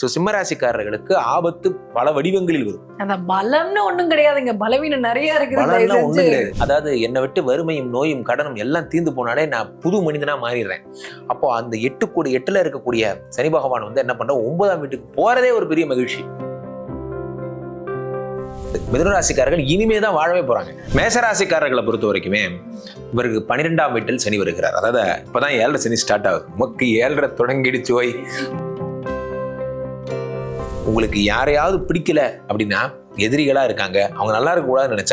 So சிம்மராசிக்காரர்களுக்கு ஆபத்து பல வடிவங்களில் வரும். அந்த பலம்னு ஒண்ணும் கிடையாதுங்க. பலவீனம் நிறைய இருக்குது. செஞ்சு. ஒண்ணும் கிடையாது. அதாவது என்னை விட்டு வறுமையும் நோயும் கடனும் எல்லாம் தீர்ந்து போனாலே நான் புது மனிதனா மாறிடுறேன். அப்போ அந்த எட்டு கோடி எட்டுல இருக்கக்கூடிய சனி பகவான் வந்து என்ன பண்ற ஒன்பதாம் வீட்டுக்கு போறதே ஒரு பெரிய மகிழ்ச்சி. மிதுனராசிக்காரர்கள் இனிமே தான் வாழவே போறாங்க. மேசராசிக்காரர்களை பொறுத்த வரைக்குமே இவருக்கு பன்னிரெண்டாம் வீட்டில் சனி வருகிறார். அதாவது இப்பதான் ஏழரை சனி ஸ்டார்ட் ஆகுது. உமக்கு ஏழரை தொடங்கிடுச்சு ஓய். உங்களுக்கு யாரையாவது பிடிக்கல அப்படின்னா எதிரிகளாக இருக்காங்க. அவங்க நல்லா இருக்க கூடாதுன்னு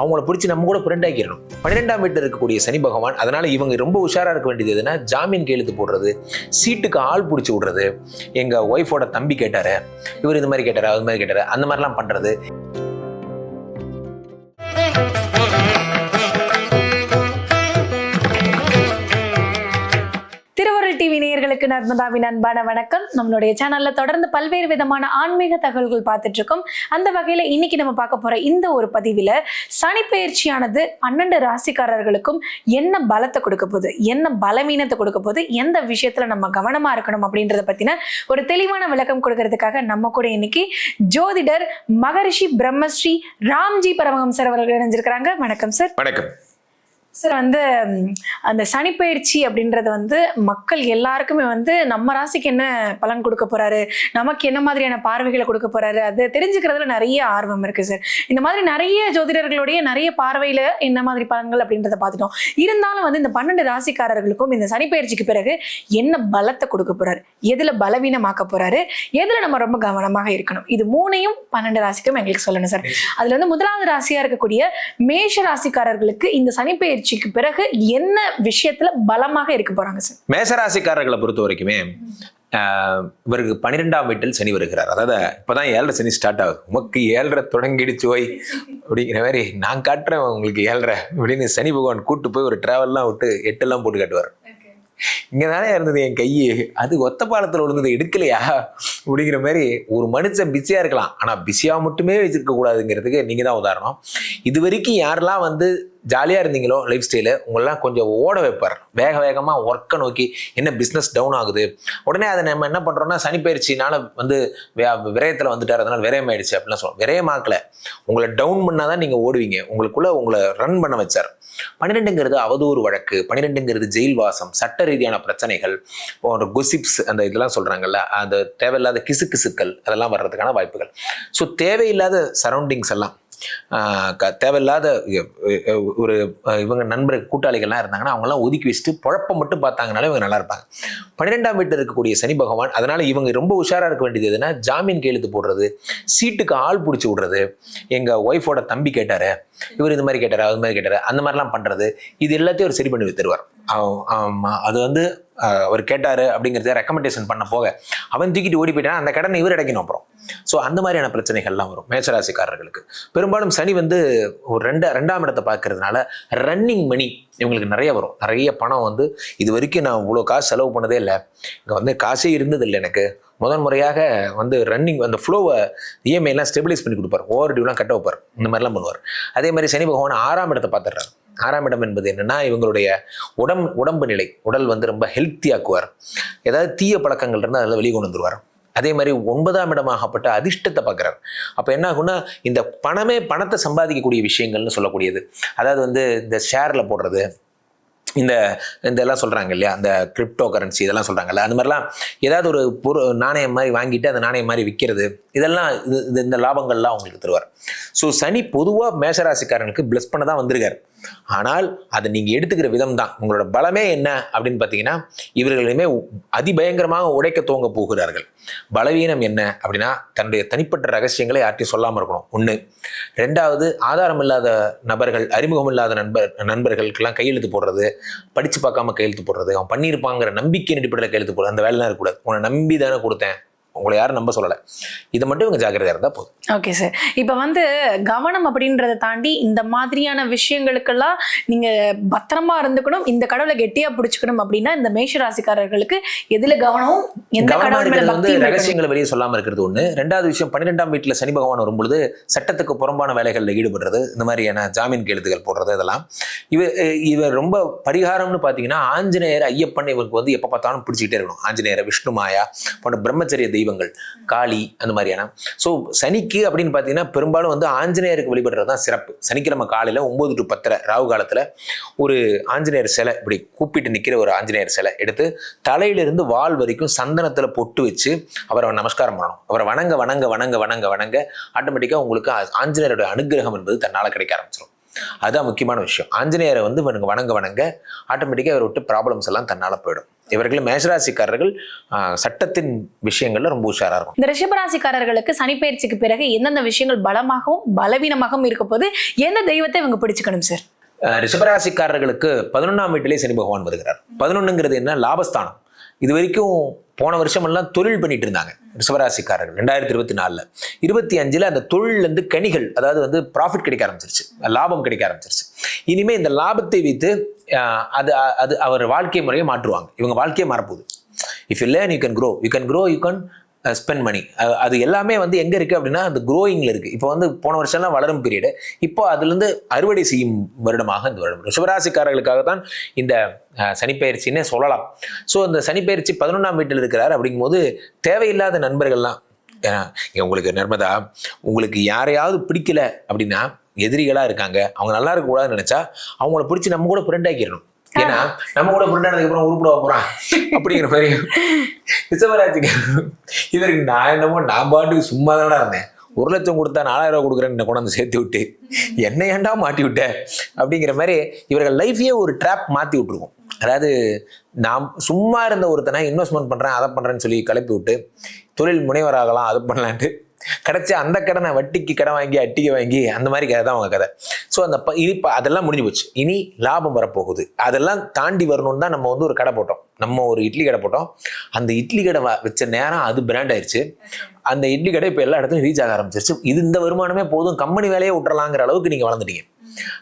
அவங்கள பிடிச்சி நம்ம கூட ஃப்ரெண்ட் ஆக்கிடணும். பன்னிரெண்டாம் வீட்டில் இருக்கக்கூடிய சனி பகவான் அதனால் இவங்க ரொம்ப உஷாராக இருக்க வேண்டியது எதுனா ஜாமீன் கையெழுத்து போடுறது சீட்டுக்கு ஆள் பிடிச்சி விடுறது. எங்கள் ஒய்ஃபோட தம்பி கேட்டார். இவர் இது மாதிரி கேட்டார் அது மாதிரி கேட்டார் அந்த மாதிரிலாம் பண்ணுறது டிவி நேயர்களுக்கு நர்மதாவின் அன்பான வணக்கம். நம்மளுடைய சேனல்ல தொடர்ந்து பல்வேறு விதமான ஆன்மீக தகவல்கள் பார்த்துட்டு இருக்கோம் அந்த வகையில இன்னைக்கு நம்ம பார்க்க போற இந்த ஒரு பதிவில் சனி பயிற்சியானது பன்னெண்டு ராசிக்காரர்களுக்கும் என்ன பலத்தை கொடுக்க போகுது என்ன பலவீனத்தை கொடுக்க போகுது எந்த விஷயத்துல நம்ம கவனமா இருக்கணும் அப்படின்றத பத்தின ஒரு தெளிவான விளக்கம் கொடுக்கறதுக்காக நம்ம கூட இன்னைக்கு ஜோதிடர் மகரிஷி பிரம்மஸ்ரீ ராம்ஜி பரமஹம்சர் அவர்கள் இணைஞ்சிருக்கிறாங்க. வணக்கம் சார். வணக்கம். சார் வந்து அந்த சனிப்பெயர்ச்சி அப்படின்றது வந்து மக்கள் எல்லாருக்குமே வந்து நம்ம ராசிக்கு என்ன பலன் கொடுக்க போறாரு? நமக்கு என்ன மாதிரியான பார்வைகளை கொடுக்க போறாரு? அது தெரிஞ்சுக்கிறதுல நிறைய ஆர்வம் இருக்கு சார். இந்த மாதிரி நிறைய ஜோதிடர்களுடைய நிறைய பார்வையில என்ன மாதிரி பலன்கள் அப்படின்றத பார்த்துட்டோம். இருந்தாலும் வந்து இந்த பன்னெண்டு ராசிக்காரர்களுக்கும் இந்த சனிப்பெயர்ச்சிக்கு பிறகு என்ன பலத்தை கொடுக்க போறாரு? எதுல பலவீனமாக்க போறாரு? எதுல நம்ம ரொம்ப கவனமாக இருக்கணும்? இது மூணையும் பன்னெண்டு ராசிக்கும் எங்களுக்கு சொல்லணும் சார். அதுல வந்து முதலாவது ராசியா இருக்கக்கூடிய மேஷ ராசிக்காரர்களுக்கு இந்த பயிற்சிக்கு பிறகு என்ன விஷயத்துல பலமாக இருக்க போறாங்க சார்? மேசராசிக்காரர்களை பொறுத்த வரைக்குமே இவருக்கு பன்னிரெண்டாம் வீட்டில் சனி வருகிறார். அதாவது இப்போதான் ஏழரை சனி ஸ்டார்ட் ஆகுது. உமக்கு ஏழரை தொடங்கிடுச்சு ஓய் அப்படிங்கிற மாதிரி நான் காட்டுறேன் உங்களுக்கு ஏழரை அப்படின்னு சனி பகவான் கூட்டு போய் ஒரு டிராவல்லாம் விட்டு எட்டெல்லாம் போட்டு காட்டுவார். இங்கே தானே இருந்தது என் கை அது ஒத்த பாலத்தில் விழுந்தது எடுக்கலையா? அப்படிங்கிற மாதிரி ஒரு மனுஷன் பிஸியாக இருக்கலாம். ஆனால் பிஸியாக மட்டுமே வச்சுருக்க கூடாதுங்கிறதுக்கு நீங்கள் தான் உதாரணம். இது வரைக்கும் யாரெல்லாம் வந்து ஜாலியாக இருந்தீங்களோ லைஃப் ஸ்டைலு உங்களெலாம் கொஞ்சம் ஓட வைப்பார். வேக வேகமாக ஒர்க்கை நோக்கி என்ன பிஸ்னஸ் டவுன் ஆகுது. உடனே அதை நம்ம என்ன பண்ணுறோன்னா சனிப்பயிற்சினால வந்து விரயத்தில் வந்துட்டார். அதனால் விரயம் ஆயிடுச்சு அப்படிலாம் சொல்லுவோம் விரயமாக்கல உங்களை டவுன் பண்ணால் தான் நீங்கள் ஓடுவீங்க. உங்களுக்குள்ளே உங்களை ரன் பண்ண வச்சார். பன்னிரெண்டுங்கிறது அவதூறு வழக்கு. பன்னிரெண்டுங்கிறது ஜெயில் வாசம். சட்ட ரீதியான பிரச்சனைகள். போன்ற குசிப்ஸ் அந்த இதெல்லாம் சொல்கிறாங்கல்ல அந்த தேவையில்லாத கிசு கிசுக்கள் அதெல்லாம் வர்றதுக்கான வாய்ப்புகள். ஸோ தேவையில்லாத சரௌண்டிங்ஸ் எல்லாம் தேவையில்லாத ஒரு இவங்க நண்பர் கூட்டாளிகள்லாம் இருந்தாங்கன்னா அவங்களாம் ஒதுக்கி வச்சுட்டு குழப்பம் மட்டும் பார்த்தாங்கனாலே இவங்க நல்லா இருப்பாங்க. பன்னிரெண்டாம் வீட்டில் இருக்கக்கூடிய சனி பகவான் அதனால் இவங்க ரொம்ப உஷாராக இருக்க வேண்டியது எதுனா ஜாமீன் கையெழுத்து போடுறது சீட்டுக்கு ஆள் பிடிச்சி விடுறது. எங்கள் ஒய்ஃபோட தம்பி கேட்டார் இவர் இது மாதிரி கேட்டார் அது மாதிரி கேட்டார் அந்த மாதிரிலாம் பண்ணுறது இது எல்லாத்தையும் அவர் சரி பண்ணி வித்துருவார். அது வந்து அவர் கேட்டார் அப்படிங்கிறத ரெக்கமெண்டேஷன் பண்ண போக அவன் தூக்கிட்டு ஓடி போயிட்டான் அந்த கடனை இவர் அடைக்கணும் அப்புறம். ஸோ அந்த மாதிரியான பிரச்சனைகள்லாம் வரும் மேச்சராசிக்காரர்களுக்கு. பெரும்பாலும் சனி வந்து ஒரு ரெண்டு ரெண்டாம் இடத்தை பார்க்கறதுனால ரன்னிங் மணி இவங்களுக்கு நிறைய வரும். நிறைய பணம் வந்து இது வரைக்கும் நான் இவ்வளோ காசு செலவு பண்ணதே இல்லை. இங்கே வந்து காசே இருந்தது இல்லை எனக்கு. முதன் முறையாக வந்து ரன்னிங் அந்த ஃப்ளோவை இஎம்ஐலாம் ஸ்டெபிலைஸ் பண்ணி கொடுப்பார். ஓவர் டியூலாம் கட்ட வைப்பார். இந்த மாதிரிலாம் பண்ணுவார். அதே மாதிரி சனி பகவான் ஆறாம் இடத்தை பார்த்துடுறாரு. ஆறாம் இடம் என்பது என்னென்னா இவங்களுடைய உடம் உடம்பு நிலை உடல் வந்து ரொம்ப ஹெல்த்தியாக்குவார் ஏதாவது தீய பழக்கங்கள் இருந்தால் அதில் வெளியே கொண்டு வந்துருவார். அதே மாதிரி ஒன்பதாம் இடமாகப்பட்ட அதிர்ஷ்டத்தை பார்க்குறாரு. அப்போ என்ன ஆகும்னா இந்த பணமே பணத்தை சம்பாதிக்கக்கூடிய விஷயங்கள்னு சொல்லக்கூடியது. அதாவது வந்து இந்த ஷேரில் போடுறது இந்த இதெல்லாம் சொல்கிறாங்க இல்லையா? அந்த கிரிப்டோ கரன்சி இதெல்லாம் சொல்கிறாங்கல்ல அந்த மாதிரிலாம் ஏதாவது ஒரு பொரு நாணயம் மாதிரி வாங்கிட்டு அந்த நாணயம் மாதிரி விற்கிறது இதெல்லாம் இது இது- இந்த லாபங்கள்லாம் அவங்களுக்கு தருவார். ஸோ சனி பொதுவாக மேஷராசிக்காரனுக்கு பிளஸ் பண்ண தான் வந்திருக்காரு. ஆனால் அதை நீங்கள் எடுத்துக்கிற விதம் தான் உங்களோட பலமே என்ன அப்படின்னு பார்த்தீங்கன்னா இவர்களுமே அதிபயங்கரமாக உடைக்க துவங்க போகிறார்கள். பலவீனம் என்ன அப்படின்னா தன்னுடைய தனிப்பட்ட ரகசியங்களை யார்ட்டையும் சொல்லாமல் இருக்கணும். ஒன்று ரெண்டாவது ஆதாரம் இல்லாத நபர்கள் அறிமுகம் இல்லாத நண்பர் நண்பர்களுக்கெல்லாம் கையெழுத்து போடுறது படித்து பார்க்காம கையெழுத்து போடுறது அவன் பண்ணியிருப்பாங்கிற நம்பிக்கை அடிப்படையில் கையெழுத்து போடுறது அந்த வேலைலாம் இருக்கக்கூடாது. உன்னை நம்பி தானே கொடுத்தேன். உங்களை யாரும் நம்ப சொல்லலை. இதை மட்டும் இவங்க ஜாக்கிரதையாக இருந்தால் போதும். ஓகே சார் இப்போ வந்து கவனம் அப்படின்றத தாண்டி இந்த மாதிரியான விஷயங்களுக்கெல்லாம் நீங்க பத்திரமா இருந்துக்கணும் இந்த கடவுளை கெட்டியா பிடிச்சுக்கணும் அப்படின்னா இந்த மேஷ ராசிக்காரர்களுக்கு எதுல கவனமும் எந்த கடவுள் வந்து. ரகசியங்களை வெளியே சொல்லாம இருக்கிறது ஒண்ணு. ரெண்டாவது விஷயம் பன்னிரெண்டாம் வீட்டுல சனி பகவான் வரும்பொழுது சட்டத்துக்கு புறம்பான வேலைகளில் ஈடுபடுறது இந்த மாதிரியான ஜாமீன் கையெழுத்துகள் போடுறது இதெல்லாம். இவ இவர் ரொம்ப பரிகாரம்னு பாத்தீங்கன்னா ஆஞ்சநேயர் ஐயப்பன் இவருக்கு வந்து எப்ப பார்த்தாலும் பிடிச்சிக்கிட்டே இருக்கணும். ஆஞ்சநேயர் விஷ்ணு மாயா போன்ற பிரம்மச்சரிய தெய்வங்கள் காளி அந்த மாதிரியான. ஸோ சனிக்கு அப்படின்னு பார்த்தீங்கன்னா பெரும்பாலும் வந்து ஆஞ்சநேயருக்கு வழிபடுறது தான் சிறப்பு. சனிக்கிழமை காலையில் ஒம்பது டு பத்தில் ராகு காலத்தில் ஒரு ஆஞ்சநேயர் சிலை இப்படி கூப்பிட்டு நிற்கிற ஒரு ஆஞ்சநேயர் சிலை எடுத்து தலையிலிருந்து வால் வரைக்கும் சந்தனத்தில் பொட்டு வச்சு அவரை நமஸ்காரம் பண்ணணும். அவரை வணங்க வணங்க வணங்க வணங்க வணங்க ஆட்டோமேட்டிக்காக உங்களுக்கு ஆஞ்சநேயரோட ஆஞ்சநேயருடைய அனுகிரகம் என்பது தன்னால் கிடைக்க ஆரம்பிச்சிடும் அதுதான் முக்கியமான விஷயம். ஆஞ்சநேயரை வந்து இவனுங்க வணங்க வணங்க ஆட்டோமேட்டிக்காக இவரை விட்டு ப்ராப்ளம்ஸ் எல்லாம் தன்னால் போயிடும். இவர்கள் மேஷராசிக்காரர்கள் சட்டத்தின் விஷயங்கள்ல ரொம்ப உஷாரா இருக்கும். இந்த ரிஷபராசிக்காரர்களுக்கு சனிப்பெயர்ச்சிக்கு பிறகு எந்தெந்த விஷயங்கள் பலமாகவும் பலவீனமாகவும் இருக்க போது எந்த தெய்வத்தை இவங்க பிடிச்சுக்கணும் சார் ரிஷபராசிக்காரர்களுக்கு பதினொன்றாம் வீட்டிலே சனி பகவான் வருகிறார். பதினொன்றுங்கிறது என்ன? லாபஸ்தானம். இது வரைக்கும் போன வருஷம் எல்லாம் தொழில் பண்ணிட்டு இருந்தாங்க ரிஷபராசிக்காரர்கள் ரெண்டாயிரத்தி இருபத்தி நாலில். இருபத்தி அஞ்சில் அந்த தொழிலேருந்து கனிகள் அதாவது வந்து ப்ராஃபிட் கிடைக்க ஆரம்பிச்சிருச்சு லாபம் கிடைக்க ஆரம்பிச்சிருச்சு. இனிமே இந்த லாபத்தை வைத்து அது அது அவர் வாழ்க்கை முறையை மாற்றுவாங்க. இவங்க வாழ்க்கையை மாறப்போகுது. If you learn you can grow you can grow you can spend money அது எல்லாமே வந்து எங்கே இருக்குது அப்படின்னா அந்த க்ரோயிங்கில் இருக்குது இப்போ வந்து போன வருஷம்லாம் வளரும் பீரியடு இப்போ அதுலேருந்து அறுவடை செய்யும் வருடமாக இந்த வருடம். ரிஷபராசிக்காரர்களுக்காக தான் இந்த சனிப்பெயர்ச்சின்னே சொல்லலாம். ஸோ இந்த சனிப்பெயர்ச்சி பதினொன்றாம் வீட்டில் இருக்கிறார் அப்படிங்கும்போது தேவையில்லாத நண்பர்கள்லாம் ஏன்னா, உங்களுக்கு நர்மதா உங்களுக்கு யாரையாவது பிடிக்கல அப்படின்னா எதிரிகளாக இருக்காங்க. அவங்க நல்லா இருக்கக்கூடாதுன்னு நினச்சா அவங்கள பிடிச்சி நம்ம கூட ஃப்ரெண்ட் ஆக்கிடணும் ஏன்னா நம்ம கூட புரண்டானதுக்கு அப்புறம் உருப்பிட போறான். அப்படிங்கிற மாதிரி. ரிஷபராஜிக்கு இவருக்கு நான் என்னமோ நான் பாட்டுக்கு சும்மா தானே இருந்தேன். ஒரு லட்சம் கொடுத்தா நாலாயிரம் ரூபா கொடுக்குறேன்னு கொண்டாந்து சேர்த்து விட்டு என்ன ஏன்டா மாட்டி விட்ட? அப்படிங்கிற மாதிரி இவர்கள் லைஃபையே ஒரு ட்ராப் மாற்றி விட்டுருக்கும் அதாவது நான் சும்மா இருந்த ஒருத்தனை இன்வெஸ்ட்மெண்ட் பண்ணுறேன் அதை பண்ணுறேன்னு சொல்லி கிளப்பி விட்டு தொழில் முனைவராகலாம் அது பண்ணலான்ட்டு கிடைச்ச அந்த கடனை வட்டிக்கு கடன் வாங்கி அட்டிக்கு வாங்கி அந்த மாதிரி கதை தான் அவங்க கதை. ஸோ அந்த ப இனி இப்போ அதெல்லாம் முடிஞ்சு போச்சு. இனி லாபம் வரப்போகுது. அதெல்லாம் தாண்டி வரணும்னு தான் நம்ம வந்து ஒரு கடை போட்டோம். நம்ம ஒரு இட்லி கடை போட்டோம். அந்த இட்லி கடை வ- வச்ச நேரம் அது பிராண்ட் ஆயிடுச்சு அந்த இட்லி கடை இப்போ எல்லா இடத்துலையும் ரீச் ஆக ஆரம்பிச்சிருச்சு. இது இந்த வருமானமே போதும். கம்பெனி வேலையே விட்டுறலாங்கிற அளவுக்கு நீங்கள் வளர்ந்துட்டீங்க.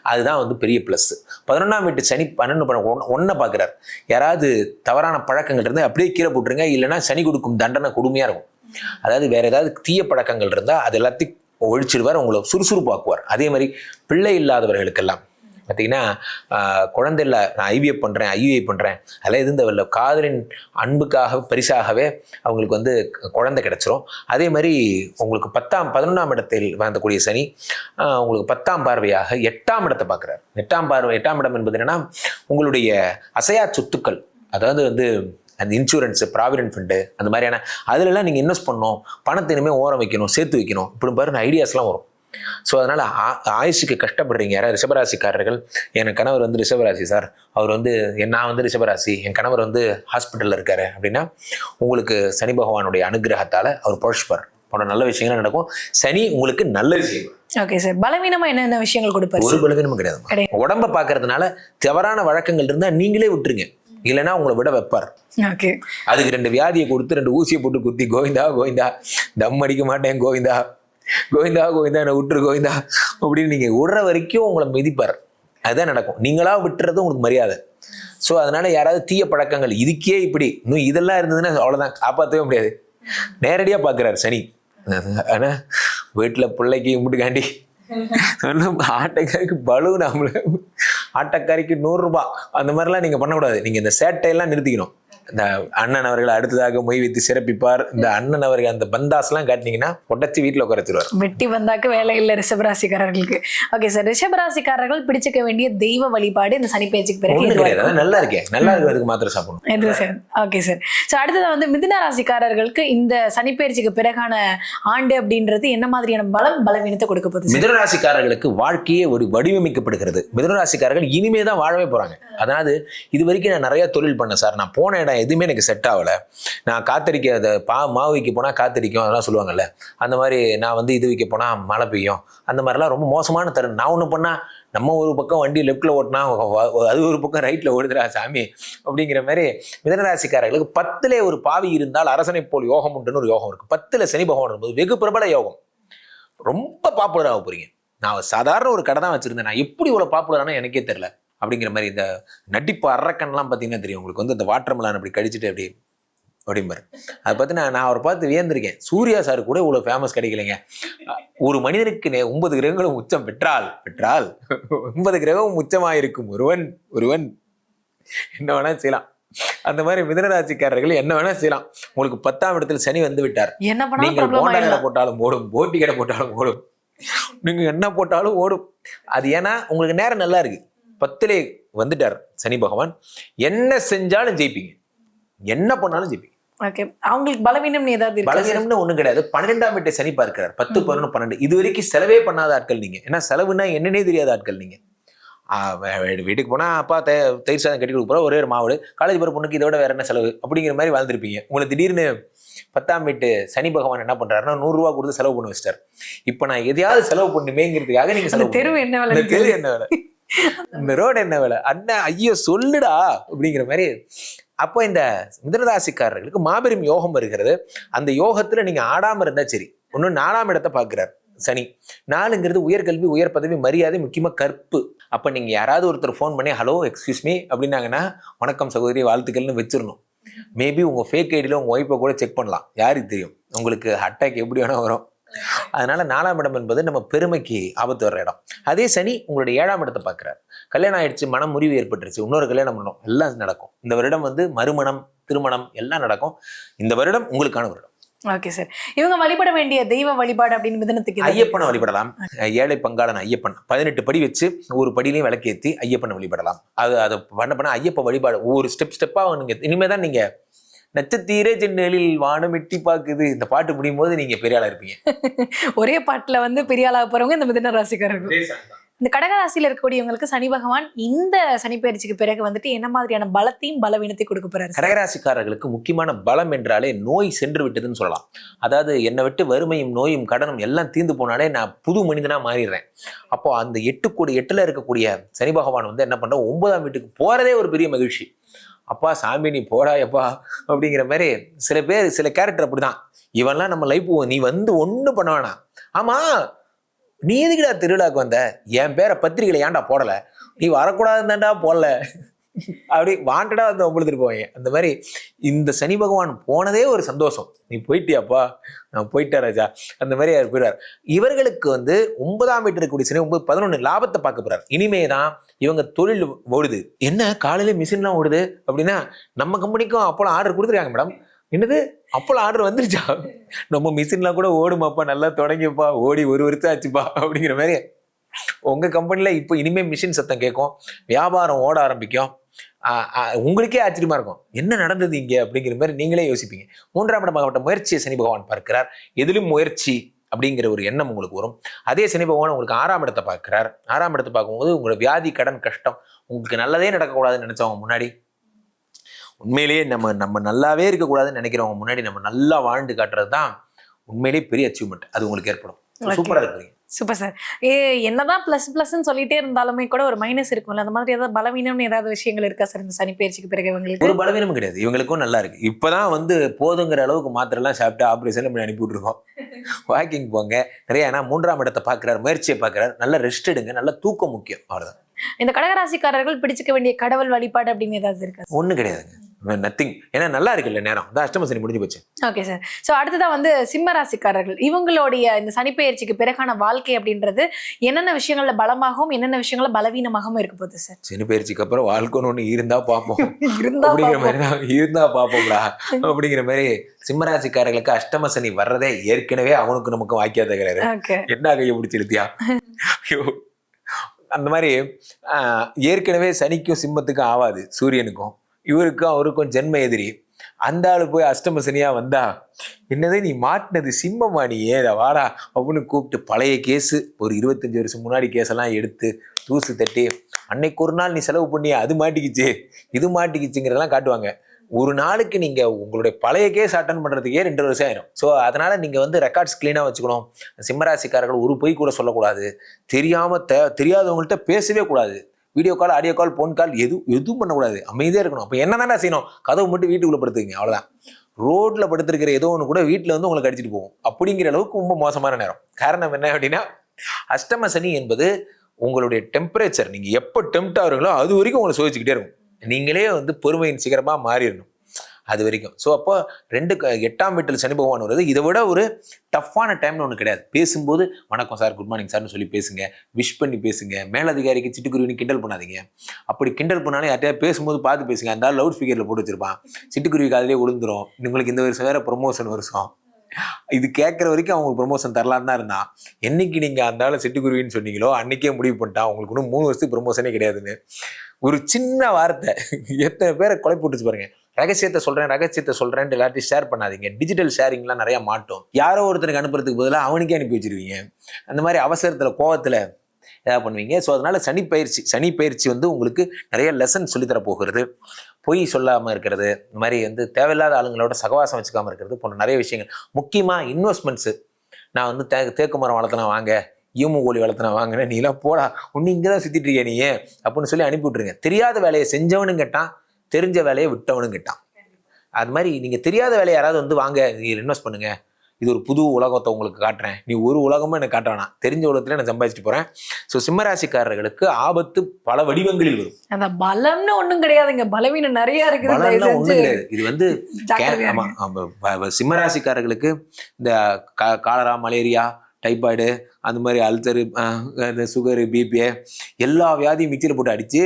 அதுதான் வந்து பெரிய ப்ளஸ் பதினொன்றாம் வீட்டு சனி பன்னெண்டு பண்ண ஒன்றை பார்க்குறாரு யாராவது தவறான பழக்கங்கள் இருந்தால் அப்படியே கீழே போட்டுருங்க. இல்லைன்னா சனி கொடுக்கும் தண்டனை கொடுமையாக இருக்கும். அதாவது வேறு ஏதாவது தீய பழக்கங்கள் இருந்தால் அது எல்லாத்தையும் ஒழிச்சிடுவார் உங்களை சுறுசுறுப்பாக்குவார். அதே மாதிரி பிள்ளை இல்லாதவர்களுக்கெல்லாம் பார்த்தீங்கன்னா குழந்தை இல்லை நான் ஐவிஎஃப் பண்ணுறேன் ஐவிஐ பண்ணுறேன் அதெல்லாம் எதுவும் தேவையில்ல காதலின் அன்புக்காக பரிசாகவே அவங்களுக்கு வந்து குழந்தை கிடச்சிரும். அதே மாதிரி உங்களுக்கு பத்தாம் பதினொன்றாம் இடத்தில் வந்தக்கூடிய சனி உங்களுக்கு பத்தாம் பார்வையாக எட்டாம் இடத்தை பார்க்குறாரு. எட்டாம் பார்வை எட்டாம் இடம் என்பது என்னென்னா உங்களுடைய அசையா சொத்துக்கள் அதாவது வந்து அந்த இன்சூரன்ஸு ப்ராவிடென்ட் ஃபண்டு அந்த மாதிரியான அதுலலாம் நீங்கள் இன்வெஸ்ட் பண்ணணும் பணத்தை இனிமேல் ஓரம் வைக்கணும் சேர்த்து வைக்கணும் இப்படி பாருங்க ஐடியாஸ்லாம் வரும். ஸோ அதனால் ஆயுஷுக்கு கஷ்டப்படுறீங்க. யாராவது ரிஷபராசிக்காரர்கள் என் கணவர் வந்து ரிஷபராசி சார். அவர் வந்து நான் வந்து ரிஷபராசி. என் கணவர் வந்து ஹாஸ்பிட்டலில் இருக்காரு அப்படின்னா உங்களுக்கு சனி பகவானுடைய அனுகிரகத்தால் அவர் பொழைச்சிப்பார். போன நல்ல விஷயங்கள் நடக்கும். சனி உங்களுக்கு நல்ல விஷயம். ஓகே சார் பலவீனமா என்னென்ன விஷயங்கள் கொடுப்பாரு ஒரு பலவீனமும் கிடையாது. உடம்ப பார்க்கறதுனால தவறான வழக்கங்கள் இருந்தால் நீங்களே விட்டுருங்க. இல்லைன்னா உங்களை விட வைப்பார். ஓகே அதுக்கு ரெண்டு வியாதியை கொடுத்து ரெண்டு ஊசியை போட்டு குத்தி கோவிந்தா கோவிந்தா தம் அடிக்க மாட்டேன் கோவிந்தா கோவிந்தா கோவிந்தா என்னை விட்டுரு கோவிந்தா அப்படின்னு நீங்கள் விடுற வரைக்கும் உங்களை மிதிப்பார். அதுதான் நடக்கும். நீங்களா விட்டுறது உங்களுக்கு மரியாதை. ஸோ அதனால யாராவது தீய பழக்கங்கள் இதுக்கே இப்படி. இன்னும் இதெல்லாம் இருந்ததுன்னா அவ்வளோதான் காப்பாற்றவே முடியாது. நேரடியாக பார்க்குறாரு சனி. ஆனால் வீட்டில் பிள்ளைக்கு இம்பிட்டுக்காண்டி ஆட்டைக்காரிக்கு பலு நம்மள ஆட்டக்காரிக்கு நூறுரூபா அந்த மாதிரிலாம் நீங்கள் பண்ணக்கூடாது. நீங்கள் இந்த சேட்டையெல்லாம் நிறுத்திக்கணும். இந்த அண்ணன் அவர்களை அடுத்ததாக மொய் வைத்து சிறப்பிப்பார். இந்த அண்ணன் அவர்கள் அந்த பந்தாஸ்லாம் காட்டினீங்கன்னா உடச்சி வீட்டில் உட்காரச்சிருவார் வெட்டி வந்தாக்கு வேலை இல்லை ரிஷபராசிக்காரர்களுக்கு. ஓகே சார் ரிஷபராசிக்காரர்கள் பிடிச்சுக்க வேண்டிய தெய்வ வழிபாடு இந்த சனி பேச்சுக்கு பிறகு நல்லா இருக்கேன் நல்லா இருக்கிறதுக்கு மாத்திரம் சாப்பிடணும். சார் ஓகே சார் ஸோ அடுத்தது வந்து மிதுன ராசிக்காரர்களுக்கு இந்த சனிப்பெயர்ச்சிக்கு பிறகான ஆண்டு அப்படின்றது என்ன மாதிரியான பலம் பலவீனத்தை கொடுக்க போகுது சார் மிதுனராசிக்காரர்களுக்கு வாழ்க்கையே ஒரு வடிவமைக்கப்படுகிறது மிதுனராசிக்காரர்கள் இனிமே தான் வாழவே போறாங்க. அதாவது இது வரைக்கும் நான் நிறைய தொழில் பண்ணேன் சார் நான் போன இடம் எதுவுமே எனக்கு செட் ஆகலை. நான் காத்தடிக்க அதை பா மாவு விற்க போனால் காத்தடிக்கும் அதெல்லாம் சொல்லுவாங்கல்ல. அந்த மாதிரி நான் வந்து இது வைக்க போனால் மழை பெய்யும். அந்த மாதிரிலாம் ரொம்ப மோசமான தருணம். நான் ஒன்று பண்ணால் நம்ம ஒரு பக்கம் வண்டி லெஃப்ட்டில் ஓட்டினா அது ஒரு பக்கம் ரைட்டில் ஓடுதுடா சாமி அப்படிங்கிற மாதிரி மிதனராசிக்காரர்களுக்கு பத்திலே ஒரு பாவி இருந்தால் அரசனை போல் யோகம் உண்டுன்னு ஒரு யோகம் இருக்கு. பத்தில் சனி பகவான் இருக்கும்போது வெகு பிரபல யோகம். ரொம்ப பாப்புலர் ஆக நான் சாதாரண ஒரு கடை தான் வச்சிருந்தேன். நான் எப்படி இவ்வளோ பாப்புலரான எனக்கே தெரில அப்படிங்கிற மாதிரி இந்த நடிப்பு அரக்கன்லாம் பார்த்தீங்கன்னா தெரியும். உங்களுக்கு வந்து இந்த வாட்டர் மெலான் அப்படி கடிச்சிட்டு அப்படி அப்படிம்பாரு அதை பார்த்து நான் நான் அவரை பார்த்து வியந்திருக்கேன். சூர்யா சார் கூட இவ்வளோ ஃபேமஸ் கிடைக்கலைங்க. ஒரு மனிதனுக்கு ஒன்பது கிரகங்களும் உச்சம் பெற்றால் பெற்றால் ஒன்பது கிரகம் உச்சமாக இருக்கும் ஒருவன் ஒருவன். என்ன வேணா செய்யலாம். அந்த மாதிரி மிதனராசிக்காரர்கள் என்ன வேணா செய்யலாம். உங்களுக்கு பத்தாம் இடத்துல சனி வந்து விட்டார். நீங்கள் போண்டா போட்டாலும் ஓடும். போட்டி கடை போட்டாலும் ஓடும். நீங்க என்ன போட்டாலும் ஓடும். அது ஏன்னா உங்களுக்கு நேரம் நல்லா இருக்கு. பத்திலே வந்துட்டார் சனி பகவான். என்ன செஞ்சாலும் ஜெயிப்பீங்க. என்ன பண்ணாலும் ஜெயிப்பீங்க. ஓகே அவங்களுக்கு பலவீனம்னு ஏதாவது? பலவீனம்னு ஒண்ணும் கிடையாது. பன்னிரெண்டாம் வீட்டை சனி பார்க்கிறார். பத்து பதினொன்று பன்னெண்டு. இது வரைக்கும் செலவே பண்ணாத ஆட்கள் நீங்க. ஏன்னா செலவுனா என்னன்னே தெரியாத ஆட்கள் நீங்க. ஆ, வே- வே- வீட்டுக்கு போனா அப்பா தே தயிர் சாதம் கட்டி கொடுக்க ஒரே ஒரு மாவு காலேஜ் போற பொண்ணுக்கு இதோட வேற என்ன செலவு? அப்படிங்கிற மாதிரி வாழ்ந்திருப்பீங்க. உங்களுக்கு திடீர்னு பத்தாம் வீட்டு சனி பகவான் என்ன பண்றாருன்னா நூறு ரூபா கொடுத்து செலவு பண்ண வச்சிட்டார். இப்போ நான் எதையாவது செலவு பண்ணுமேங்கிறதுக்காக நீங்க அந்த செலவு தெருவு என்ன வேலை தெரு என்ன வேலை? இந்த ரோடு என்ன வேலை? அண்ணன் ஐயோ சொல்லுடா அப்படிங்கிற மாதிரி. அப்போ இந்த மிதனராசிக்காரர்களுக்கு மாபெரும் யோகம் வருகிறது. அந்த யோகத்துல நீங்க ஆடாம இருந்தா சரி. ஒன்னும் நாலாம் இடத்தை பார்க்கிறார் சனி. நாலுங்கிறது உயர்கல்வி உயர் பதவி மரியாதை முக்கியமாக கற்பு. அப்போ நீங்கள் யாராவது ஒருத்தர் ஃபோன் பண்ணி ஹலோ எக்ஸ்கியூஸ் மீ அப்படின்னாங்கன்னா வணக்கம் சகோதரி வாழ்த்துக்கள்னு வச்சிடணும் மேபி உங்கள் ஃபேக் ஐடியில் உங்கள் ஒய்ஃபை கூட செக் பண்ணலாம். யாருக்கு தெரியும்? உங்களுக்கு அட்டாக் எப்படி வேணால் வரும். அதனால நாலாம் இடம் என்பது நம்ம பெருமைக்கு ஆபத்து வர்ற இடம். அதே சனி உங்களுடைய ஏழாம் இடத்தை பார்க்குறாரு. கல்யாணம் ஆயிடுச்சு மனம் முறிவு ஏற்பட்டுருச்சு. இன்னொரு கல்யாணம் பண்ணணும். எல்லாம் நடக்கும். இந்த வருடம் வந்து மறுமணம் திருமணம் எல்லாம் நடக்கும். இந்த வருடம் உங்களுக்கான வருடம். ஓகே சார் இவங்க வழிபட வேண்டிய தெய்வ வழிபாடு அப்படின்னு மிதனத்துக்கு ஐயப்பனை வழிபடலாம். ஏழை பங்காளன் ஐயப்பன். பதினெட்டு படி வச்சு ஒரு படியிலையும் விளக்கேற்றி ஐயப்பனை வழிபடலாம். அது அதை பண்ண பண்ண ஐயப்ப வழிபாடு. ஒவ்வொரு ஸ்டெப் ஸ்டெப்பாக நீங்க இனிமே தான் நீங்க நட்சத்தீரே சென்னலில் வானம் எட்டி பார்க்குது. இந்த பாட்டு முடியும் போது நீங்க பெரிய ஆளா இருப்பீங்க. ஒரே பாட்டுல வந்து பெரிய ஆளாக போறவங்க இந்த மிதன ராசிக்காரர்கள். இந்த கடக ராசியில இருக்கக்கூடியவங்களுக்கு சனி பகவான் இந்த சனி பயிற்சிக்கு பிறகு வந்துட்டு என்ன மாதிரியான பலத்தையும் பலவீனத்தையும் கொடுக்க போறாரு? கடகராசிக்காரர்களுக்கு முக்கியமான பலம் என்றாலே நோய் சென்று விட்டதுன்னு சொல்லலாம். அதாவது என்னை விட்டு வறுமையும் நோயும் கடனும் எல்லாம் தீர்ந்து போனாலே நான் புது மனிதனா மாறிடுறேன். அப்போ அந்த எட்டு கோடி எட்டுல இருக்கக்கூடிய சனி பகவான் வந்து என்ன பண்ற ஒன்பதாம் வீட்டுக்கு போறதே ஒரு பெரிய மகிழ்ச்சி. அப்பா சாமி நீ போடாயப்பா அப்படிங்கிற மாதிரி சில பேர் சில கேரக்டர் அப்படிதான். இவன்லாம் நம்ம லைஃப் நீ வந்து ஒன்றும் பண்ண வேணாம் ஆமா நீ எதுக்குடா திருவிழாவுக்கு வந்த? என் பேரை பத்திரிகையில ஏன்டா போடலை? நீ வரக்கூடாதுதான்டா போடல. அப்படி வாண்டடா வந்து ஒம்பளுத்துட்டு போவாங்க அந்த மாதிரி இந்த சனி பகவான் போனதே ஒரு சந்தோஷம். நீ போயிட்டியாப்பா? நான் போயிட்டேன் ராஜா. அந்த மாதிரி அவர் போயிடுவார் இவர்களுக்கு வந்து ஒன்பதாம் வீட்டு இருக்கக்கூடிய சனி ஒன்பது பதினொன்று லாபத்தை பார்க்க போறார். இனிமே தான் இவங்க தொழில் ஓடுது. என்ன? காலையில மிஷின்லாம் ஓடுது? அப்படின்னா நம்ம கம்பெனிக்கும் அப்போலாம் ஆர்டர் கொடுத்துருக்காங்க மேடம் என்னது? அப்போலாம் ஆர்டர் வந்துருச்சா? நம்ம மிஷின்லாம் கூட ஓடுமாப்பா நல்லா தொடங்கிப்பா ஓடி ஒரு வருஷம் ஆச்சுப்பா அப்படிங்கிற மாதிரி உங்க கம்பெனில இப்போ இனிமே மிஷின் சத்தம் கேட்கும். வியாபாரம் ஓட ஆரம்பிக்கும். உங்களுக்கே ஆச்சரியமா இருக்கும். என்ன நடந்தது இங்க அப்படிங்கிற மாதிரி நீங்களே யோசிப்பீங்க. மூன்றாம் இடமாகப்பட்ட முயற்சியை சனி பகவான் பார்க்கிறார். எதிலும் முயற்சி அப்படிங்கிற ஒரு எண்ணம் உங்களுக்கு வரும். அதே சனி பகவான் உங்களுக்கு ஆறாம் இடத்தை பார்க்கிறார். ஆறாம் இடத்தை பார்க்கும்போது உங்களோட வியாதி கடன் கஷ்டம் உங்களுக்கு நல்லதே நடக்கக்கூடாதுன்னு நினைச்சவங்க முன்னாடி உண்மையிலேயே நம்ம நம்ம நல்லாவே இருக்கக்கூடாதுன்னு நினைக்கிறவங்க முன்னாடி நம்ம நல்லா வாழ்ந்து காட்டுறது தான் உண்மையிலேயே பெரிய அச்சீவ்மெண்ட் அது உங்களுக்கு ஏற்படும். Okay. சூப்பரா இருக்கிறீங்க. சூப்பர் சார் ஏ என்னதான் பிளஸ் பிளஸ்ன்னு சொல்லிட்டே இருந்தாலுமே கூட ஒரு மைனஸ் இருக்கும்ல? அந்த மாதிரி ஏதாவது பலவீனம்னு ஏதாவது விஷயங்கள் இருக்கா சார் இந்த சனி பயிற்சிக்கு பிறகு இவங்களுக்கு? ஒரு பலவீனமும் கிடையாது. இவங்களுக்கும் நல்லா இருக்கு. இப்பதான் வந்து போதுங்கிற அளவுக்கு மாத்திரைலாம் சாப்பிட்டு ஆப்ரேஷன் இப்படி அனுப்பி விட்டுருக்கோம் வாக்கிங் போங்க. நிறைய ஏன்னா மூன்றாம் இடத்தை பார்க்குறாரு முயற்சியை பார்க்குறாரு. நல்ல ரெஸ்ட் எடுங்க. நல்ல தூக்கம் முக்கியம். அவ்வளவுதான். இந்த கடகராசிக்காரர்கள் பிடிச்சிக்க வேண்டிய கடவுள் வழிபாடு அப்படின்னு ஏதாவது இருக்கா ஒன்றும் கிடையாதுங்க. நத்திங் ஏன்னா நல்லா இருக்குல்ல நேரம். அதான் அஷ்டம சனி முடிஞ்சு போச்சு. ஓகே சார் ஸோ அடுத்ததான் வந்து சிம்ம ராசிக்காரர்கள். இவங்களுடைய இந்த சனிப்பெயர்ச்சிக்கு பிறகான வாழ்க்கை அப்படின்றது என்னென்ன விஷயங்கள்ல பலமாகவும் என்னென்ன விஷயங்கள்ல பலவீனமாகவும் இருக்க போகுது சார் சனி பயிற்சிக்கு அப்புறம் வாழ்க்கைன்னு ஒன்று இருந்தா பார்ப்போம் இருந்தா அப்படிங்கிற. மாதிரி தான் இருந்தா பார்ப்போம்டா அப்படிங்கிற மாதிரி சிம்மராசிக்காரர்களுக்கு அஷ்டம சனி வர்றதே ஏற்கனவே அவனுக்கு நமக்கு வாக்கியா தகராறு ஓகே என்ன கையை பிடிச்சிருத்தியா ஐயோ. அந்த மாதிரி ஏற்கனவே சனிக்கும் சிம்மத்துக்கும் ஆவாது சூரியனுக்கும். இவருக்கும் அவருக்கும் ஜென்ம எதிரி. அந்த ஆள் போய் அஷ்டம சனியா வந்தா என்னது நீ மாட்டினது சிம்மமா நீ? வாடா? அப்படின்னு கூப்பிட்டு பழைய கேஸு ஒரு இருபத்தஞ்சு வருஷம் முன்னாடி கேஸெல்லாம் எடுத்து தூசு தட்டி அன்னைக்கு ஒரு நாள் நீ செலவு பண்ணி அது மாட்டிக்கிச்சு இது மாட்டிக்கிச்சுங்கிறதெல்லாம் காட்டுவாங்க. ஒரு நாளுக்கு நீங்கள் உங்களுடைய பழைய கேஸ் அட்டன் பண்ணுறதுக்கே ரெண்டு வருஷம் ஆயிரும். ஸோ அதனால் நீங்கள் வந்து ரெக்கார்ட்ஸ் க்ளீனாக வச்சுக்கணும். சிம்மராசிக்காரர்கள் ஒரு பொய் கூட சொல்லக்கூடாது. தெரியாமல் த தெரியாதவங்கள்ட்ட பேசவே கூடாது. Video call audio call phone call எதுவும் எதுவும் பண்ணக்கூடாது. அமைதியாக இருக்கணும். அப்போ என்ன தானே செய்யணும்? கதவு மட்டும் வீட்டுக்குள்ளே படுத்துக்கங்க. அவ்வளோதான் ரோட்டில் படுத்திருக்கிற ஏதோ ஒன்று கூட வீட்டில் வந்து உங்களுக்கு அடிச்சிட்டு போகும். அப்படிங்கிற அளவுக்கு ரொம்ப மோசமான நேரம். காரணம் என்ன அப்படின்னா அஷ்டம சனி என்பது உங்களுடைய டெம்பரேச்சர் நீங்கள் எப்போ டெம்ட் ஆகுறீங்களோ அது வரைக்கும் உங்களை சோதிச்சுக்கிட்டே இருக்கும். நீங்களே வந்து பொறுமையின் சிகரமாக மாறிடணும். அது வரைக்கும். ஸோ அப்போ ரெண்டு க- எட்டாம் வீட்டில் சனி பகவான் வருது இதை விட ஒரு டஃப்பான டைம்னு ஒன்று கிடையாது. பேசும்போது வணக்கம் சார் குட் மார்னிங் சார்னு சொல்லி பேசுங்க. விஷ் பண்ணி பேசுங்க. மேலதிகாரிக்கு சிட்டுக்குருவின்னு கிண்டல் பண்ணாதீங்க. அப்படி கிண்டல் பண்ணாலும் யார்ட்டையா பேசும்போது பார்த்து பேசுங்க. அந்த லவுட் ஸ்பீக்கரில் போட்டு வச்சிருப்பான். சிட்டுக்குருவி காதலே விழுந்துரும். உங்களுக்கு இந்த வருஷம் வேற ப்ரொமோஷன் வருஷம். இது கேட்குற வரைக்கும் அவங்களுக்கு ப்ரொமோஷன் தரலான்னு தான் இருந்தான். என்னைக்கு நீங்கள் அந்த ஆள் சிட்டுக்குருவின்னு சொன்னீங்களோ அன்றைக்கே முடிவு பண்ணிட்டான். உங்களுக்கு இன்னும் மூணு வருஷத்துக்கு ப்ரொமோஷனே கிடையாதுன்னு. ஒரு சின்ன வார்த்தை. எத்தனை பேரை கொலை போட்டுச்சு பாருங்கள் ரகசியத்தை சொல்றேன் ரகசியத்தை சொல்றேன்ட்டு எல்லாத்தையும் ஷேர் பண்ணாதீங்க. டிஜிட்டல் ஷேரிங்லாம் நிறைய மாட்டோம். யாரோ ஒருத்தருக்கு அனுப்புறதுக்கு பதிலாக அவனுக்கே அனுப்பி வச்சிருவீங்க. அந்த மாதிரி அவசரத்தில் கோவத்தில் ஏதாவது பண்ணுவீங்க. ஸோ அதனால சனி பயிற்சி சனி பயிற்சி வந்து உங்களுக்கு நிறைய லெசன் சொல்லித்தர போகிறது. பொய் சொல்லாமல் இருக்கிறது. இந்த மாதிரி வந்து தேவையில்லாத ஆளுங்களோட சகவாசம் வச்சுக்காமல் இருக்கிறது போன்ற நிறைய விஷயங்கள். முக்கியமாக இன்வெஸ்ட்மெண்ட்ஸு நான் வந்து தே தேக்கு மரம் வளர்த்தினா வாங்க ஈமு கோழி வளர்த்தினா வாங்கினேன் நீலாம் போடா. ஒன்று இங்கே தான் சுற்றிட்டு இருக்கிய நீ? அப்படின்னு சொல்லி அனுப்பி விட்ருங்க தெரியாத வேலையை செஞ்சவனும் கேட்டான் தெரிஞ்ச வேலையை விட்டவனும் கேட்டான். அது மாதிரி நீங்கள் தெரியாத வேலையை யாராவது வந்து வாங்க நீங்கள் இன்வெஸ்ட் பண்ணுங்க. இது ஒரு புது உலகத்தை உங்களுக்கு காட்டுறேன். நீ ஒரு உலகமும் எனக்கு காட்ட வேணாம் தெரிஞ்ச உலகத்துல நான் சம்பாதிச்சுட்டு போகிறேன் ஸோ சிம்மராசிக்காரர்களுக்கு ஆபத்து பல வடிவங்களில் வரும். அந்த பலம்னு ஒண்ணும் கிடையாதுங்க. பலவீனம் நிறைய இருக்குது. ஒன்றும் கிடையாது. இது வந்து ஆமா சிம்மராசிக்காரர்களுக்கு இந்த காலரா மலேரியா டைபாய்டு அந்த மாதிரி அல்சரு இந்த சுகரு பிபிஏ எல்லா வியாதியும் மிக்சியில் போட்டு அடித்து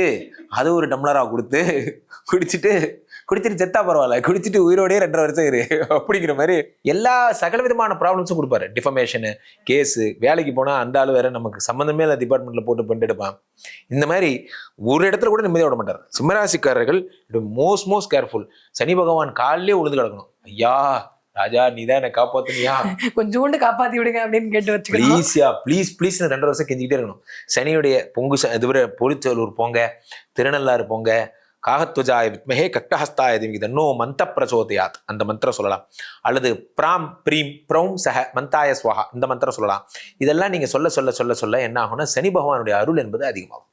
அதை ஒரு டம்ளராக கொடுத்து குடிச்சிட்டு குடிச்சிட்டு செத்தா பரவாயில்ல. குடிச்சிட்டு உயிரோடையே ரெண்டரை வருஷம் இரு அப்படிங்கிற மாதிரி எல்லா சகல விதமான ப்ராப்ளம்ஸும் கொடுப்பாரு. டிஃபமேஷனு கேஸு வேலைக்கு போனால் அந்த ஆள் வேற நமக்கு சம்மந்தமே இல்லை டிபார்ட்மெண்ட்டில் போட்டு பண்ணிட்டு எடுப்பான் இந்த மாதிரி ஒரு இடத்துல கூட நிம்மதியாக விட மாட்டார். சிம்மராசிக்காரர்கள் மோஸ்ட் மோஸ்ட் கேர்ஃபுல் சனி பகவான் காலிலே உழுந்து கிடக்கணும். ஐயா ராஜா நீ தான் என்னை காப்பாத்துனியா? கொஞ்சோண்டு காப்பாத்தி விடுங்க அப்படின்னு கேட்டு வச்சுக்கணும். ப்ளீஸ்யா ப்ளீஸ் ப்ளீஸ் ரெண்டு வருஷம் கெஞ்சிக்கிட்டே இருக்கணும். சனியுடைய பொங்கு இதுவரை பொலிச்சலூர் போங்க திருநள்ளாறு போங்க காகத்வஜாய வித்மஹே கட்டஹஸ்தாய திமிகி தன்னோ மந்த பிரச்சோதயாத் அந்த மந்திரம் சொல்லலாம். அல்லது பிராம் பிரீம் ப்ரௌம் சஹ மந்தாய ஸ்வஹா இந்த மந்திரம் சொல்லலாம். இதெல்லாம் நீங்க சொல்ல சொல்ல சொல்ல சொல்ல என்ன ஆகும்னா சனி பகவானுடைய அருள் என்பது அதிகமாகும்.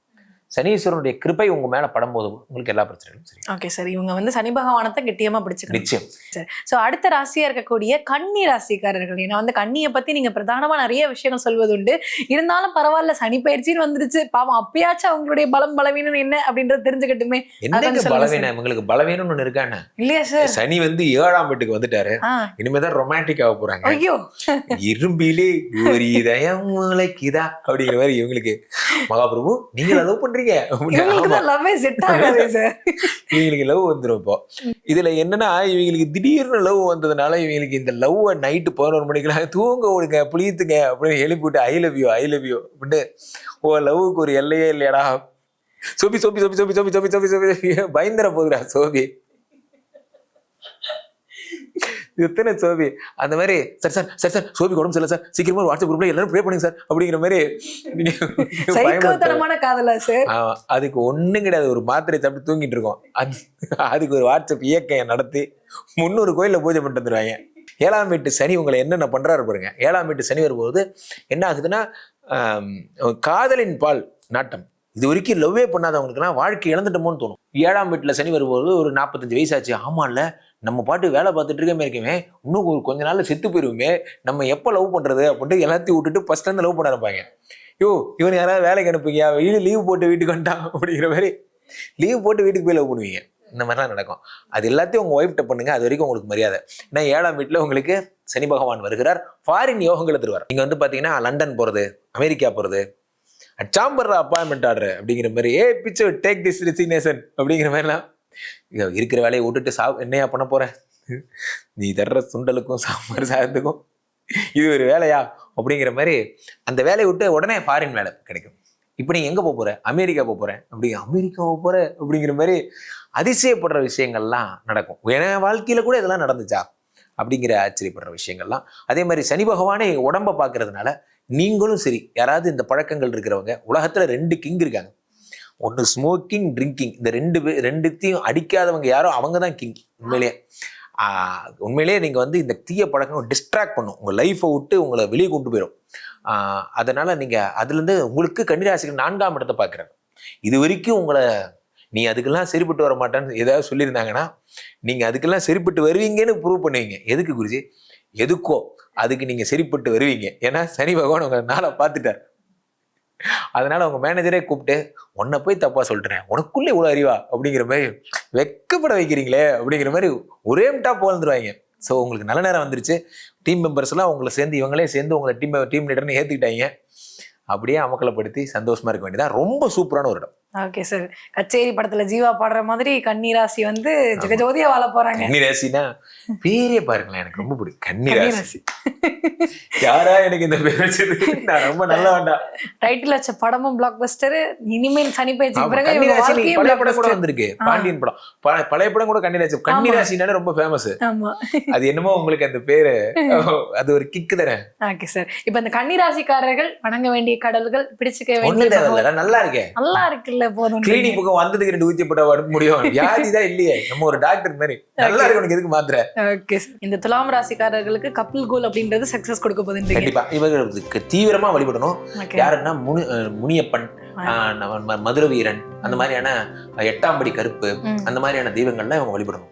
சனீஸ்வரனுடைய கிருபை உங்க மேல படும்போது உங்களுக்கு எல்லா பிரச்சனைகளும் சரி ஓகே சார் இவங்க வந்து சனி பகவானத்தை கெட்டியமா பிடிச்சுக்கணும். நிச்சயம். சோ அடுத்த ராசியா இருக்கக்கூடிய கன்னி ராசிக்காரர்கள் ஏன்னா வந்து கன்னியை பத்தி நீங்க பிரதானமா நிறைய விஷயங்கள் சொல்வது உண்டு இருந்தாலும் பரவாயில்ல சனி பயிற்சின்னு வந்துருச்சு. பாவம் அப்பயாச்சும் அவங்களுடைய பலம் பலவீனம் என்ன அப்படின்றது தெரிஞ்சுக்கட்டுமே. சொல்லுங்க பலவீனம்? இவங்களுக்கு பலவீனம்னு ஒண்ணு இருக்கானே? இல்லையா சார் சனி வந்து ஏழாம் வீட்டுக்கு வந்துட்டாரு. இனிமேதான் ரொமான்டிக் ஆக போறாங்க. ஐயோ. இரும்பிலே ஒரு இதயம் முளைக்குதா அப்படிங்கிற மாதிரி இவங்களுக்கு மகாபிரபு நீங்க லவ் பண்றீங்க. இவங்களுக்கு லவ் வந்துரும் இப்போ. இதுல என்னன்னா இவங்களுக்கு திடீர்னு லவ் வந்ததுனால இவங்களுக்கு இந்த லவ் நைட்டு பதினோரு மணிக்கெல்லாம் தூங்க விடுங்க புளித்துங்க அப்படின்னு எழுப்பி விட்டு I love you I love you அப்படின்னு ஓ லவ்வுக்கு ஒரு எல்லையே இல்லையாடா? சோபி சோபி சோபி சோபி சோபி சோபி சோபி சோபி பயந்துர போகுதுடா சோபி. எத்தனை சோபி அந்த மாதிரி சார் சார் சார் சார் சோபி உடம்பு சரியில்லை சார். சீக்கிரமா வாட்ஸ்அப் குரூப்ல எல்லாரும் ப்ரே பண்ணுங்க சார். அப்படிங்கிற மாதிரி சைக்கோத்தனமான காதலா சார்? அதுக்கு ஒண்ணும் கிடையாது. ஒரு மாத்திரை சாப்பிட்டு தூங்கிட்டு இருக்கோம். அது அதுக்கு ஒரு வாட்ஸ்அப் இயக்கம் நடத்தி முந்நூறு கோயில்ல பூஜை பண்ணிட்டு வந்துருவாங்க. ஏழாம் வீட்டு சனி உங்களை என்னென்ன பண்றாரு பாருங்க. ஏழாம் வீட்டு சனி வரும்போது என்ன ஆகுதுன்னா காதலின் பால் நாட்டம். இது வரைக்கும் லவ்வே பண்ணாதவங்களுக்குலாம் வாழ்க்கை இழந்துட்டோமோன்னு தோணும். ஏழாம் வீட்டில் சனி வரும்போது ஒரு நாற்பத்தஞ்சு வயசாச்சு. ஆமாம்ல நம்ம பாட்டு வேலை பார்த்துட்டு இருக்கமே. இருக்கவே இன்னும் ஒரு கொஞ்ச நாள் செத்து போயிருவோமே. நம்ம எப்போ லவ் பண்ணுறது அப்படின்ட்டு எல்லாத்தையும் விட்டுட்டு ஃபர்ஸ்ட் லவ் பண்ண ஆரம்பிப்பாங்க. யோ இவன் யாராவது வேலைக்கு அனுப்புங்க வெயில் லீவ் போட்டு வீட்டுக்கு வந்துட்டான் அப்படிங்கிற மாதிரி லீவ் போட்டு வீட்டுக்கு போய் லவ் பண்ணுவீங்க. இந்த மாதிரிலாம் நடக்கும். அது எல்லாத்தையும் உங்கள் ஒய்ஃப்ட்ட பண்ணுங்க. அது வரைக்கும் உங்களுக்கு மரியாதை. ஏன்னா ஏழாம் வீட்டில் உங்களுக்கு சனி பகவான் வருகிறார். ஃபாரின் யோகங்களை தருவார். நீங்கள் வந்து பார்த்தீங்கன்னா லண்டன் போகிறது அமெரிக்கா போகிறது அச்சாம்பர்ற அப்பாயின்மெண்ட் ஆர்டர் அப்படிங்கிற மாதிரி ஏ பிச்சு டேக் திஸ் ரிசிக்னேஷன் அப்படிங்கிற மாதிரிலாம். இருக்கிற வேலையை விட்டுட்டு சா என்னையா பண்ண போற? நீ தர்ற சுண்டலுக்கும் சாம்பார் சாதத்துக்கும் இது ஒரு வேலையா? அப்படிங்கிற மாதிரி அந்த வேலையை விட்டு உடனே ஃபாரின் வேலை கிடைக்கும். இப்போ நீ எங்கே போக போகிற அமெரிக்கா போக போகிறேன் அப்படி அமெரிக்கா போக போகிற அப்படிங்கிற மாதிரி அதிசயப்படுற விஷயங்கள்லாம் நடக்கும். என் வாழ்க்கையில் கூட இதெல்லாம் நடந்துச்சா? அப்படிங்கிற ஆச்சரியப்படுற விஷயங்கள்லாம். அதே மாதிரி சனி பகவானே உடம்ப பார்க்கறதுனால நீங்களும் சரி யாராவது இந்த பழக்கங்கள் இருக்கிறவங்க உலகத்தில் ரெண்டு கிங் இருக்காங்க. ஒன்று ஸ்மோக்கிங் ட்ரிங்கிங் இந்த ரெண்டு பே ரெண்டுத்தையும் அடிக்காதவங்க யாரோ அவங்க தான் கிங் உண்மையிலேயே உண்மையிலேயே நீங்கள் வந்து இந்த தீய பழக்கம் டிஸ்ட்ராக்ட் பண்ணும். உங்கள் லைஃப்பை விட்டு உங்களை வெளியே கொண்டு போயிடும் அதனால் நீங்கள் அதுலேருந்து உங்களுக்கு கன்னிராசிகள் நான்காம் இடத்தை பார்க்குறாங்க. இது வரைக்கும் உங்களை நீ அதுக்கெல்லாம் சரிப்பட்டு வர மாட்டேன்னு ஏதாவது சொல்லியிருந்தாங்கன்னா நீங்கள் அதுக்கெல்லாம் சரிப்பட்டு வருவீங்கன்னு ப்ரூவ் பண்ணுவீங்க. எதுக்கு குருஜி? எதுக்கோ அதுக்கு நீங்கள் சரிப்பட்டு வருவீங்க. ஏன்னா சனி பகவான் உங்களை நாளை பார்த்துட்டார். அதனால அவங்க மேனேஜரே கூப்பிட்டு உன்னை போய் தப்பா சொல்லிட்டேன் உனக்குள்ளே இவ்வளோ அறிவா? அப்படிங்கிற மாதிரி வெக்கப்பட வைக்கிறீங்களே? அப்படிங்கிற மாதிரி ஒரே மிட்டா போந்துருவாங்க ஸோ உங்களுக்கு நல்ல நேரம் வந்துருச்சு. டீம் மெம்பர்ஸ் எல்லாம் உங்களை சேர்ந்து இவங்களே சேர்ந்து உங்களை டீம் டீம் லீடர்னு ஏற்றுக்கிட்டாங்க அப்படியே அமக்கலப்படுத்தி சந்தோஷமா இருக்க வேண்டியதான் ரொம்ப சூப்பரான ஒரு இடம். ஓகே சார் கச்சேரி படத்துல ஜீவா பாடுற மாதிரி கன்னிராசி வந்து ஜெகஜோதியா வாழ போறாங்க. கன்னிராசினா பேரே பாருங்களேன் எனக்கு ரொம்ப பிடிக்கும். கன்னிராசி யாரா எனக்கு இந்த பேர் வச்சது? நான் ரொம்ப நல்ல வேண்டாம். டைட்டில் வச்ச படமும் பிளாக் பஸ்டர் இனிமேல் சனி பயிற்சிக்கு ஆமா, பிறகு பழைய. படம் கூட வந்திருக்கு. பாண்டியன் படம். பழைய படம் கூட கன்னிராசி கன்னிராசினாலே ரொம்ப ஃபேமஸ் ஆமா. அது என்னமோ உங்களுக்கு அந்த பேரு. அது ஒரு கிக்கு தானே. ஓகே சார் இப்போ இந்த கன்னிராசிக்காரர்கள் வணங்க வேண்டிய கடல்கள் பிடிச்சுக்க வேண்டிய நல்லா இருக்கேன். நல்லா இருக்குல்ல. போதும் கிளினிக் பக்கம் வந்ததுக்கு ரெண்டு ஊத்தி போட்டா வர முடியும். வியாதி தான் இல்லையே. நம்ம ஒரு டாக்டர் மாதிரி. நல்லா இருக்கு உனக்கு எதுக்கு மாத்திரை? ஓகே இந்த துலாம் ராசிக்காரர்களுக்கு கப்பிள் கோல் அப்படின்றது சக்சஸ் கொடுக்க போகுதுன்றீங்க கண்டிப்பா. இவர்களுக்கு தீவிரமா வழிபடணும். யாருன்னா முனி முனியப்பன் மதுர வீரன் அந்த மாதிரியான எட்டாம் படி கருப்பு. அந்த மாதிரியான தெய்வங்கள்லாம் இவங்க வழிபடணும்.